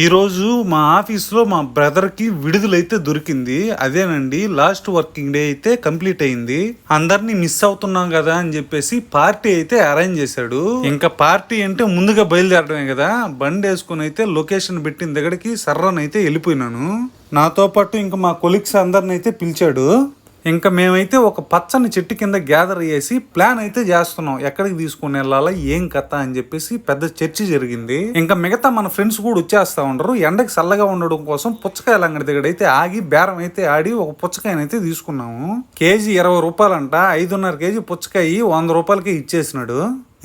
ఈరోజు మా ఆఫీస్లో మా బ్రదర్కి విడుదలైతే దొరికింది. అదేనండి లాస్ట్ వర్కింగ్ డే అయితే కంప్లీట్ అయింది. అందరినీ మిస్ అవుతున్నాం కదా అని చెప్పేసి పార్టీ అయితే అరేంజ్ చేశాడు. ఇంకా పార్టీ అంటే ముందుగా బయలుదేరడమే కదా. బండి వేసుకుని అయితే లొకేషన్ పెట్టిన దగ్గరికి సర్రనైతే అయితే వెళ్ళిపోయినాను. నాతో పాటు ఇంకా మా కొలీగ్స్ అందరిని అయితే పిలిచాడు. ఇంకా మేమైతే ఒక పచ్చని చెట్టు కింద గ్యాదర్ చేసి ప్లాన్ అయితే చేస్తున్నాం. ఎక్కడికి తీసుకుని వెళ్ళాలా ఏం కథ అని చెప్పేసి పెద్ద చర్చ జరిగింది. ఇంకా మిగతా మన ఫ్రెండ్స్ కూడా వచ్చేస్తా ఉండరు. ఎండకి చల్లగా ఉండడం కోసం పుచ్చకాయల అంగడి దగ్గర అయితే ఆగి బేరం అయితే ఆడి ఒక పుచ్చకాయనైతే తీసుకున్నాము. కేజీ ఇరవై రూపాయలంట. ఐదున్నర కేజీ పుచ్చకాయ వంద రూపాయలకి ఇచ్చేసినాడు.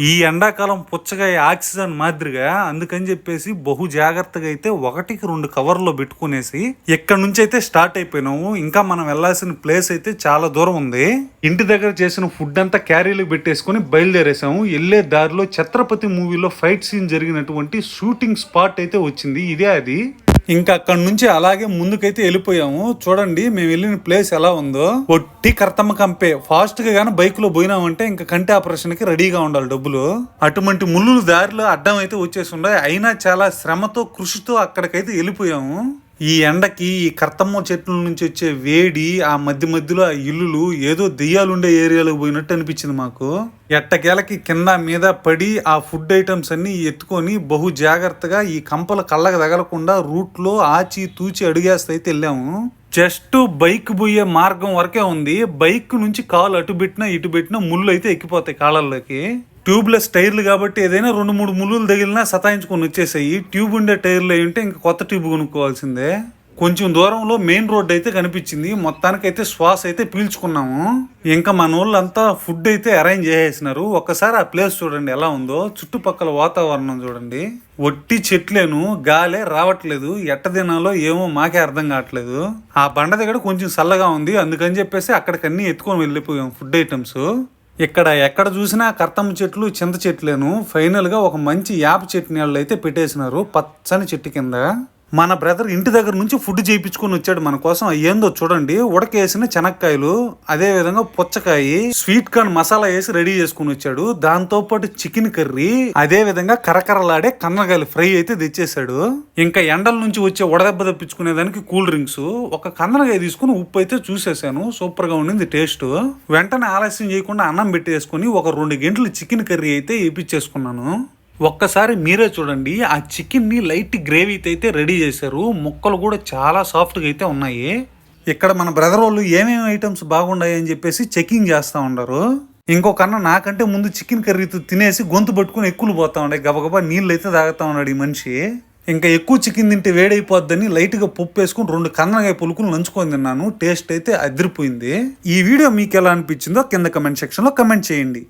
ఈ ఎండాకాలం పుచ్చకాయ ఆక్సిజన్ మాదిరిగా అందుకని చెప్పేసి బహు జాగ్రత్తగా అయితే ఒకటికి రెండు కవర్లో పెట్టుకునేసి ఇక్కడ నుంచి అయితే స్టార్ట్ అయిపోయినాము ఇంకా మనం వెళ్ళాల్సిన ప్లేస్ అయితే చాలా దూరం ఉంది. ఇంటి దగ్గర చేసిన ఫుడ్ అంతా క్యారీలు పెట్టేసుకుని బయలుదేరేసాము. వెళ్ళే దారిలో ఛత్రపతి మూవీలో ఫైట్ సీన్ జరిగినటువంటి షూటింగ్ స్పాట్ అయితే వచ్చింది. ఇదే అది. ఇంకా అక్కడ నుంచి అలాగే ముందుకైతే వెళ్ళిపోయాము. చూడండి మేము వెళ్ళిన ప్లేస్ ఎలా ఉందో. ఒట్టి కర్తమ్మ కంపే. ఫాస్ట్గా గానీ బైక్లో పోయినామంటే ఇంకా కంటి ఆపరేషన్కి రెడీగా ఉండాలి డబ్బులు. అటువంటి ముళ్ళు దారిలో అడ్డం అయితే వచ్చేసి ఉండే. అయినా చాలా శ్రమతో కృషితో అక్కడికైతే వెళ్ళిపోయాము. ఈ ఎండకి ఈ కర్తమ్మ చెట్ల నుంచి వచ్చే వేడి ఆ మధ్య మధ్యలో ఆ ఇల్లులు ఏదో దెయ్యాలుండే ఏరియాలోకి పోయినట్టు అనిపించింది మాకు. ఎట్టకేలకి కింద మీద పడి ఆ ఫుడ్ ఐటమ్స్ అన్ని ఎత్తుకొని బహు జాగ్రత్తగా ఈ కంపల కళ్ళకు తగలకుండా రూట్లో ఆచి తూచి అడిగేస్తే అయితే వెళ్ళాము. జస్ట్ బైక్ పోయే మార్గం వరకే ఉంది. బైక్ నుంచి కాలు అటు పెట్టినా ఇటు పెట్టినా ముళ్ళు అయితే ఎక్కిపోతాయి కాళ్ళల్లోకి. ట్యూబ్లెస్ టైర్లు కాబట్టి ఏదైనా రెండు మూడు ముళ్ళు తగిలినా సతాయించుకొని వచ్చేసాయి. ట్యూబ్ ఉండే టైర్లు అయి ఉంటే ఇంకా కొత్త ట్యూబ్ కొనుక్కోవాల్సిందే. కొంచెం దూరంలో మెయిన్ రోడ్ అయితే కనిపించింది. మొత్తానికైతే శ్వాస అయితే పీల్చుకున్నాము. ఇంకా మన వాళ్ళంతా ఫుడ్ అయితే అరేంజ్ చేసేసినారు. ఒక్కసారి ఆ ప్లేస్ చూడండి ఎలా ఉందో. చుట్టుపక్కల వాతావరణం చూడండి. ఒట్టి చెట్లేను. గాలే రావట్లేదు. ఎట్ట దినాలో ఏమో మాకే అర్థం కావట్లేదు. ఆ బండ దగ్గర కొంచెం చల్లగా ఉంది. అందుకని చెప్పేసి అక్కడికన్నీ ఎత్తుకొని వెళ్ళిపోయాం ఫుడ్ ఐటమ్స్. ఇక్కడ ఎక్కడ చూసినా కర్తమ్మ చెట్లు చింత చెట్లేను. ఫైనల్గా ఒక మంచి యాప చెట్టు నీళ్ళు అయితే పెట్టేసినారు. పచ్చని చెట్టు కింద. మన బ్రదర్ ఇంటి దగ్గర నుంచి ఫుడ్ చేయించుకొని వచ్చాడు మన కోసం. ఏందో చూడండి ఉడకేసిన చెనక్కాయలు అదే విధంగా పుచ్చకాయ స్వీట్ కార్న్ మసాలా వేసి రెడీ చేసుకుని వచ్చాడు. దాంతో పాటు చికెన్ కర్రీ అదే విధంగా కరకరలాడే కన్నగాయలు ఫ్రై అయితే తెచ్చేశాడు. ఇంకా ఎండల నుంచి వచ్చే వడదెబ్బ తప్పించుకునేదానికి కూల్ డ్రింక్స్ ఒక కన్నరగాయ తీసుకుని ఉప్పు అయితే చూసేసాను. సూపర్గా ఉండింది టేస్ట్. వెంటనే ఆలస్యం చేయకుండా అన్నం పెట్టేసుకుని ఒక రెండు గంటలు చికెన్ కర్రీ అయితే వేపించేసుకున్నాను. ఒక్కసారి మీరే చూడండి ఆ చికెన్ని లైట్ గ్రేవీతో అయితే రెడీ చేశారు. ముక్కలు కూడా చాలా సాఫ్ట్గా అయితే ఉన్నాయి. ఇక్కడ మన బ్రదర్ వాళ్ళు ఏమేమి ఐటమ్స్ బాగున్నాయి అని చెప్పేసి చెకింగ్ చేస్తూ ఉండరు ఇంకొక అన్న నాకంటే ముందు చికెన్ కర్రీతో తినేసి గొంతు పట్టుకుని ఎక్కులు పోతా ఉండే. గబగబా నీళ్ళు అయితే తాగుతా ఉన్నాడు ఈ మనిషి. ఇంకా ఎక్కువ చికెన్ తింటే వేడైపోద్దని లైట్గా పప్పు వేసుకుని రెండు కన్నగాయ పులుకులు నంచుకొని తిన్నాను. టేస్ట్ అయితే అదిరిపోయింది. ఈ వీడియో మీకు ఎలా అనిపించిందో కింద కమెంట్ సెక్షన్లో కమెంట్ చేయండి.